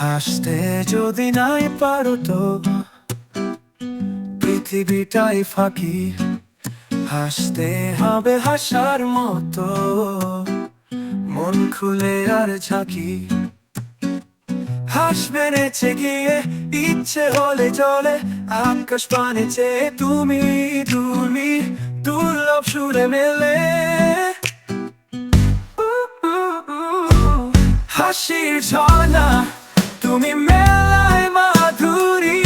হাসতে যদি নাই পারো তো, পৃথিবীটাই ফাঁকি। হাসতে হবে হাসার মতো, মন খুলে আর ঝাঁকি। হাসবে নেচে গিয়ে, ইচ্ছে হলে চলে, আকাশ পানে চেয়ে তুমি তুমি দুর্লভ সুরে মেলে। হাসির ঝর্ণা। তুমি মেলায় মাধুরী।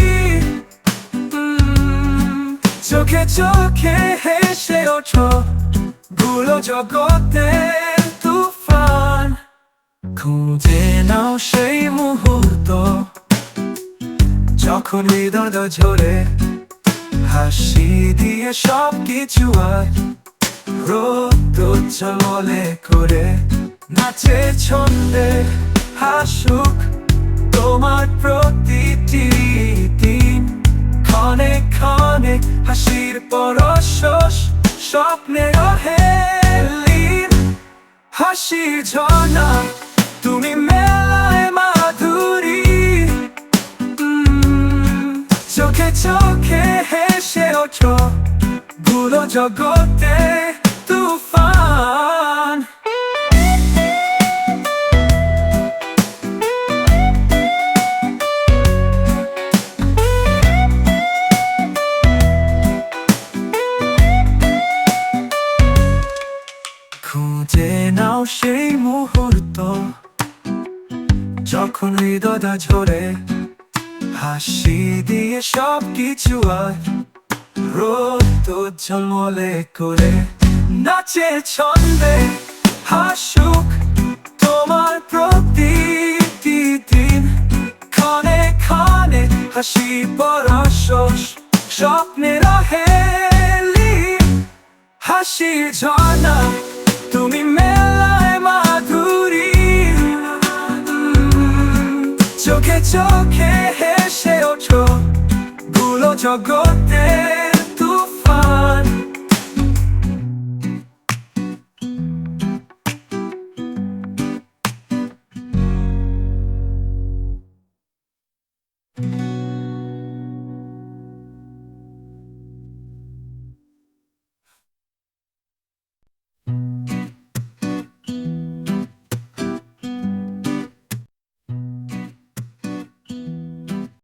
চোখে চোখে হেসে ওঠো। ভুলো জগতে তুফান। খুঁজে নাও সেই মুহূর্ত। যখন হৃদয় ঝরে, হাসি দিয়ে সব কিছু আর রোদ বলে করে। নাচে ছন্দে হাসুক। তোমার প্রতিটি দিন। ক্ষণে ক্ষণে হাসির পরশস স্বপ্নে হেলিন হাসির ঝর্ণা, তুমি মেলায় মাধুরী। চোখে চোখে হেসে ওঠো। ভুলো জগতে খুঁজে নাও সেই মুহূর্ত, যখন হৃদয়টা ঝরে, হাসি দিয়ে সব কিছু আর রোদ ঝলমলে করে। নাচে ছন্দে হাসুক তোমার প্রতিটি দিন। ক্ষণে খানে হাসি পরশস স্বপ্নের হেলি হাসির ঝর্ণা চোখে চোখে হেসে ওঠো। ভুলো জগতে